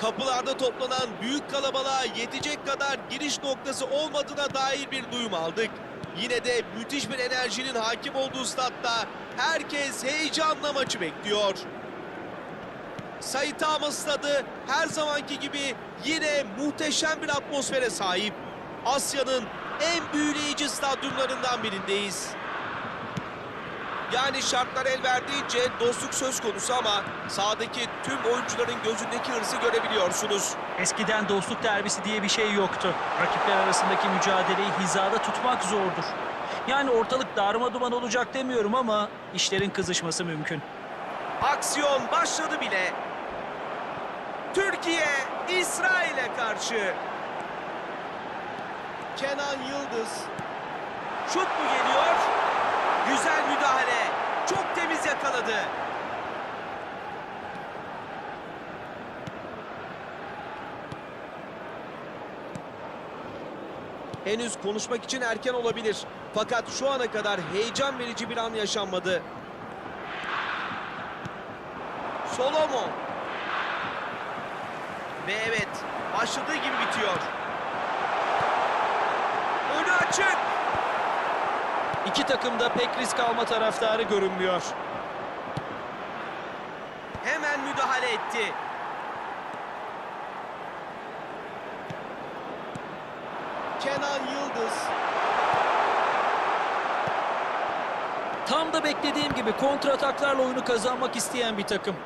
Kapılarda toplanan büyük kalabalığa yetecek kadar giriş noktası olmadığına dair bir duyum aldık. Yine de müthiş bir enerjinin hakim olduğu statta herkes heyecanla maçı bekliyor. Saitama Stadı her zamanki gibi yine muhteşem bir atmosfere sahip. Asya'nın en büyüleyici stadyumlarından birindeyiz. Yani şartlar el verdiğince dostluk söz konusu ama sahadaki tüm oyuncuların gözündeki hırsı görebiliyorsunuz. Eskiden dostluk derbisi diye bir şey yoktu. Rakipler arasındaki mücadeleyi hizada tutmak zordur. Yani ortalık darma duman olacak demiyorum ama işlerin kızışması mümkün. Aksiyon başladı bile. Türkiye İsrail'e karşı. Kenan Yıldız. Şut mu geliyor? Güzel müdahale. Çok temiz yakaladı. Henüz konuşmak için erken olabilir. Fakat şu ana kadar heyecan verici bir an yaşanmadı. Solomon. Ve evet, başladığı gibi bitiyor. Önü açık. İki takım da pek risk alma taraftarı görünmüyor. Hemen müdahale etti. Kenan Yıldız. Tam da beklediğim gibi kontra ataklarla oyunu kazanmak isteyen bir takım.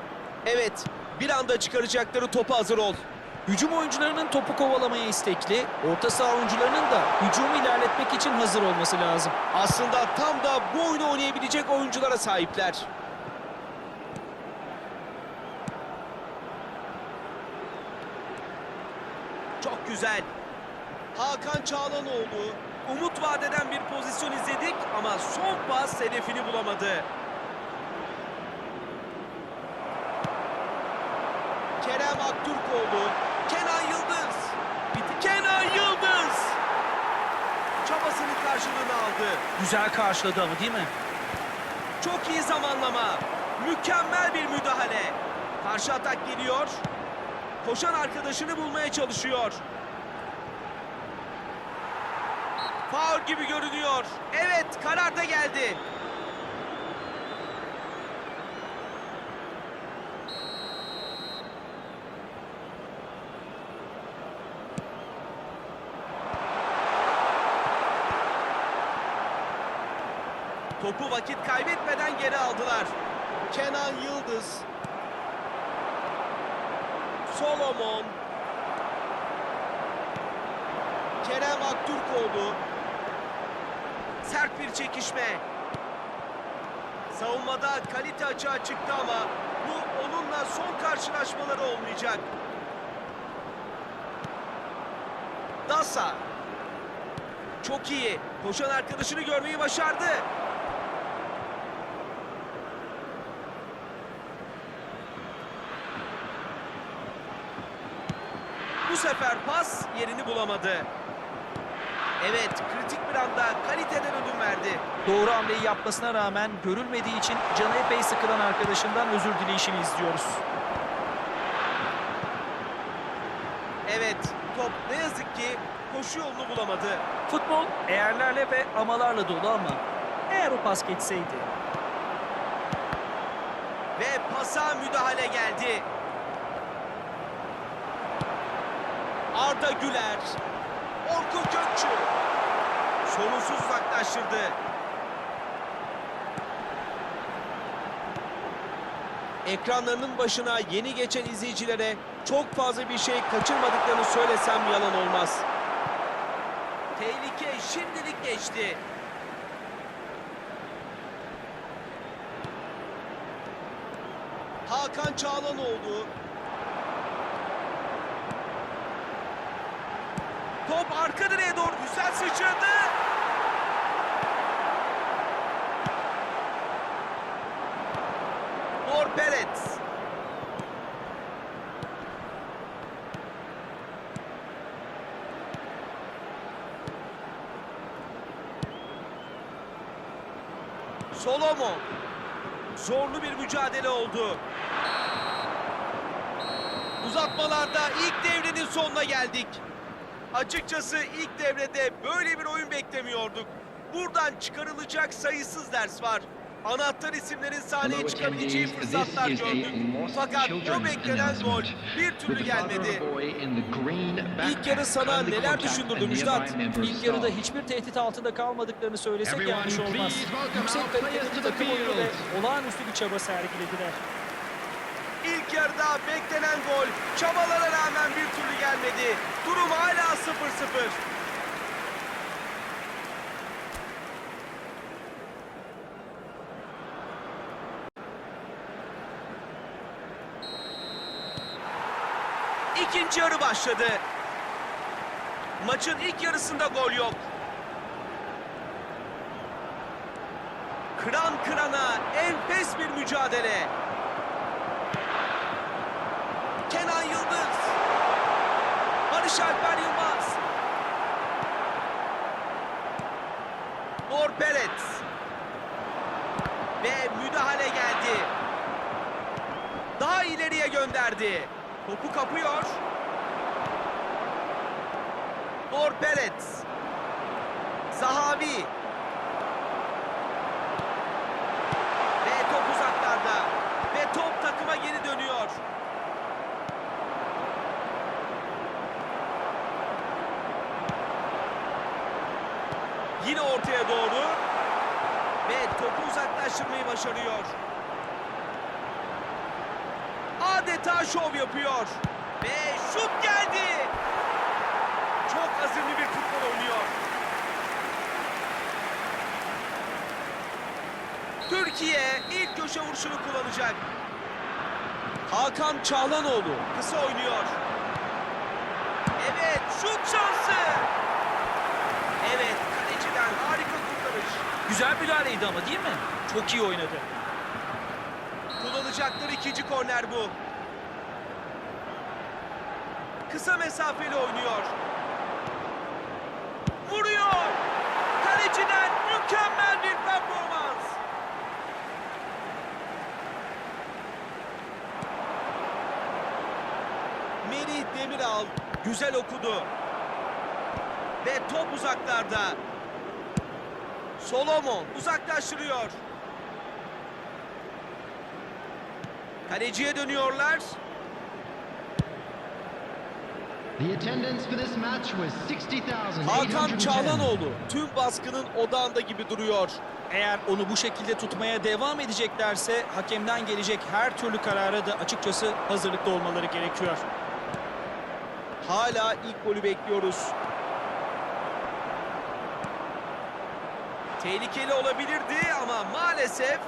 Evet, bir anda çıkaracakları topa hazır ol. Hücum oyuncularının topu kovalamaya istekli, orta saha oyuncularının da hücumu ilerletmek için hazır olması lazım. Aslında tam da bu oyunu oynayabilecek oyunculara sahipler. Çok güzel. Hakan Çağlanoğlu umut vadeden bir pozisyon izledik ama son pas hedefini bulamadı. Kerem Aktürkoğlu, karşılığını aldı. Güzel karşıladı ama değil mi? Çok iyi zamanlama. Mükemmel bir müdahale. Karşı atak geliyor. Koşan arkadaşını bulmaya çalışıyor. Faul gibi görünüyor. Evet, karar da geldi. Topu vakit kaybetmeden geri aldılar. Kenan Yıldız. Solomon. Kerem Aktürkoğlu. Sert bir çekişme. Savunmada kalite açığa çıktı ama bu onunla son karşılaşmaları olmayacak. Dasa. Çok iyi. Koşan arkadaşını görmeyi başardı. Sefer pas yerini bulamadı. Evet, kritik bir anda kaliteden ödün verdi. Doğru hamleyi yapmasına rağmen görülmediği için canı epey sıkılan arkadaşından özür dileyişini izliyoruz. Evet, top ne yazık ki koşu yolunu bulamadı. Futbol eğerlerle ve amalarla dolu ama eğer o pas geçseydi. Ve pasa müdahale geldi. Arda Güler. Orkun Kökçü. Sorunsuz uzaklaştırdı. Ekranlarının başına yeni geçen izleyicilere çok fazla bir şey kaçırmadıklarını söylesem yalan olmaz. Tehlike şimdilik geçti. Hakan Çağlanoğlu. Top arka direğe doğru güzel sıçradı. Mor Peret. Solomon. Zorlu bir mücadele oldu. Uzatmalarda ilk devrenin sonuna geldik. Açıkçası ilk devrede böyle bir oyun beklemiyorduk. Buradan çıkarılacak sayısız ders var. Anahtar isimlerin sahneye çıkabileceği fırsatlar gördük. Fakat o beklenen gol bir türlü gelmedi. İlk yarı sana neler düşündürdü Müjdat? İlk yarıda hiçbir tehdit altında kalmadıklarını söylesek yanlış olmaz. Yüksek kaliteli bir takım oyunu ve olağanüstü bir çaba sergilediler. İlk yarıda beklenen gol çabalara rağmen bir türlü gelmedi. Durum hala 0-0. İkinci yarı başladı. Maçın ilk yarısında gol yok. Kıran kırana enfes bir mücadele. Kenan Yıldız. Barış Alper Yılmaz. Nor Peret. Ve müdahale geldi. Daha ileriye gönderdi. Topu kapıyor. Nor Peret. Zahavi. Ve top uzaklarda. Ve top takıma geri dönüyor. Yine ortaya doğru. Ve topu uzaklaştırmayı başarıyor. Adeta şov yapıyor. Ve şut geldi. Çok azimli bir futbol oynuyor. Türkiye ilk köşe vuruşunu kullanacak. Hakan Çağlanoğlu kısa oynuyor. Evet şut şansı. Evet. Güzel müdahaleydi ama değil mi? Çok iyi oynadı. Kullanacakları ikinci korner bu. Kısa mesafeli oynuyor. Vuruyor. Kaleciden mükemmel bir performans. Merih Demiral güzel okudu. Ve top uzaklarda. Solomon uzaklaştırıyor. Kaleciye dönüyorlar. The attendance for this match was 60,810. Hakan Çağlanoğlu tüm baskının odağında gibi duruyor. Eğer onu bu şekilde tutmaya devam edeceklerse hakemden gelecek her türlü karara da açıkçası hazırlıklı olmaları gerekiyor. Hala ilk golü bekliyoruz. Tehlikeli olabilirdi ama maalesef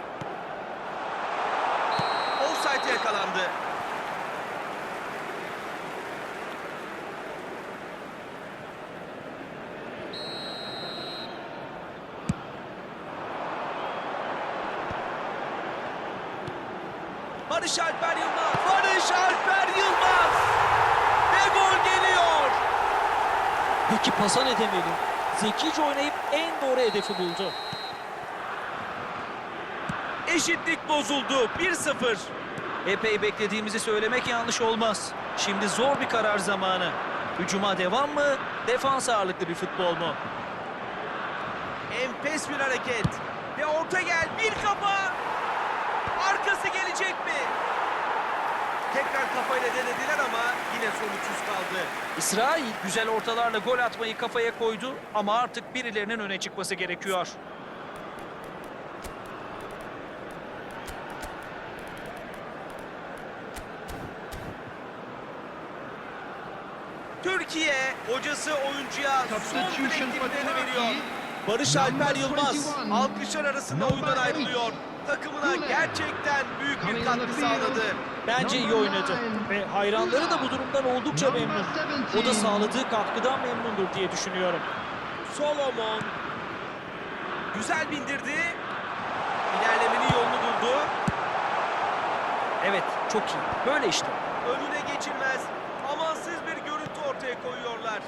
offside yakalandı. Barış Alper Yılmaz. Barış Alper Yılmaz. Ve gol geliyor. Peki pasa ne demeli? Zekice oynayıp en doğru hedefi buldu. Eşitlik bozuldu. 1-0. Epey beklediğimizi söylemek yanlış olmaz. Şimdi zor bir karar zamanı. Hücuma devam mı? Defans ağırlıklı bir futbol mu? Enfes bir hareket. Ve orta gel. Bir kafa. Arkası gelecek mi? Tekrar kafayla denediler ama yine sonuçsuz kaldı. İsrail güzel ortalarla gol atmayı kafaya koydu ama artık birilerinin öne çıkması gerekiyor. Türkiye hocası oyuncuya son direktiflerini veriyor. Barış Alper Yılmaz 21, alkışlar arasında oyundan ayrılıyor. Takımına gerçekten büyük bir katkı sağladı. Bence iyi oynadı ve hayranları da bu durumdan oldukça memnun. 17. O da sağladığı katkıdan memnundur diye düşünüyorum. Solomon güzel bindirdi. İlerlemenin yolunu buldu. Evet, çok iyi. Böyle işte. Önüne geçilmez. Amansız bir görüntü ortaya koyuyorlar.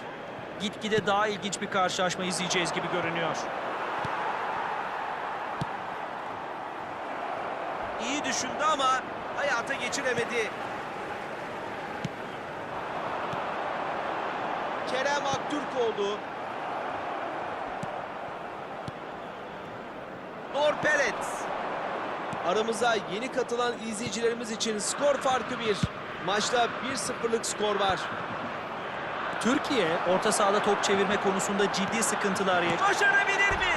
Gitgide daha ilginç bir karşılaşma izleyeceğiz gibi görünüyor. İyi düşündü ama hayata geçiremedi. Kerem Aktürkoğlu. Nor Pelet. Aramıza yeni katılan izleyicilerimiz için skor farkı bir. Maçta 1-0'lık skor var. Türkiye orta sahada top çevirme konusunda ciddi sıkıntılar yaşıyor. Başarabilir mi?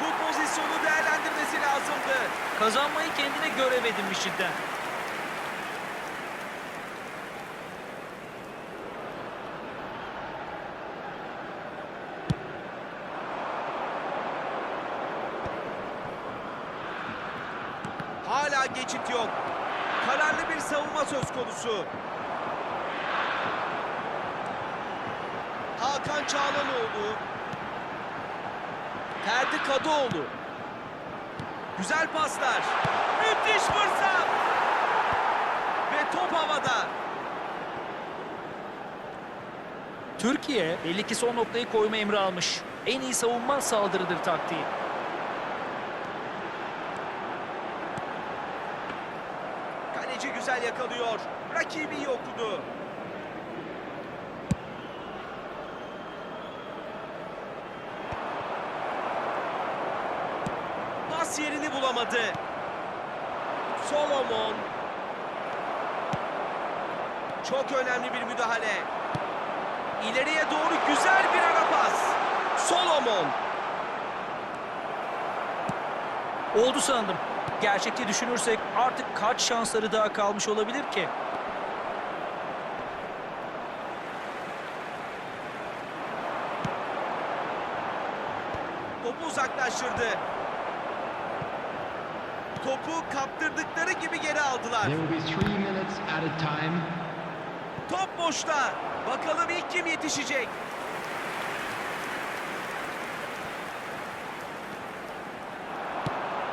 Bu pozisyonu değerlendirmesi lazımdı. Kazanmayı kendine görev edinmiş cidden. Hala geçit yok. Kararlı bir savunma söz konusu. Hakan Çağlanoğlu. Ferdi Kadıoğlu. Güzel paslar. Müthiş fırsat. Ve top havada. Türkiye belli ki son noktayı koyma emri almış. En iyi savunma saldırıdır taktiği. Kaleci güzel yakalıyor. Rakibi iyi okudu. Pas yerini bulamadı. Solomon. Çok önemli bir müdahale. İleriye doğru güzel bir ara pas. Solomon. Oldu sandım. Gerçekçi düşünürsek artık kaç şansları daha kalmış olabilir ki? Topu uzaklaştırdı. Topu kaptırdıkları gibi geri aldılar. Top boşta. Bakalım ilk kim yetişecek?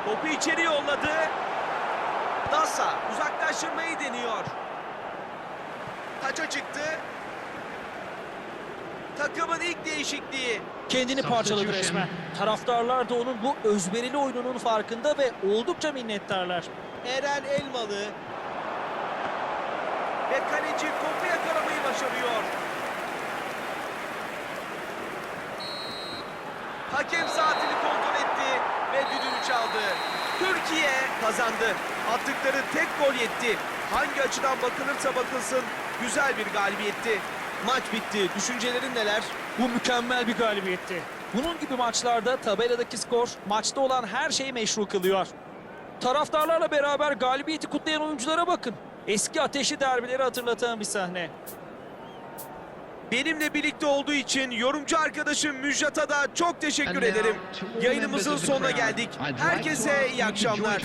Topu içeri yolladı. Dasa uzaklaştırmayı deniyor. Taça çıktı. Takımın ilk değişikliği. Kendini parçaladı resmen. Taraftarlar da onun bu özverili oyununun farkında ve oldukça minnettarlar. Eren Elmalı. Ve kaleci topu yakalamayı başarıyor. Hakem saatini kontrol etti ve düdüğünü çaldı. Türkiye kazandı. Attıkları tek gol yetti. Hangi açıdan bakılırsa bakılsın güzel bir galibiyetti. Maç bitti. Düşüncelerin neler? Bu mükemmel bir galibiyetti. Bunun gibi maçlarda tabeladaki skor maçta olan her şeyi meşru kılıyor. Taraftarlarla beraber galibiyeti kutlayan oyunculara bakın. Eski ateşli derbileri hatırlatan bir sahne. Benimle birlikte olduğu için yorumcu arkadaşım Müjdat'a da çok teşekkür ederim. Yayınımızın sonuna geldik. Herkese iyi akşamlar.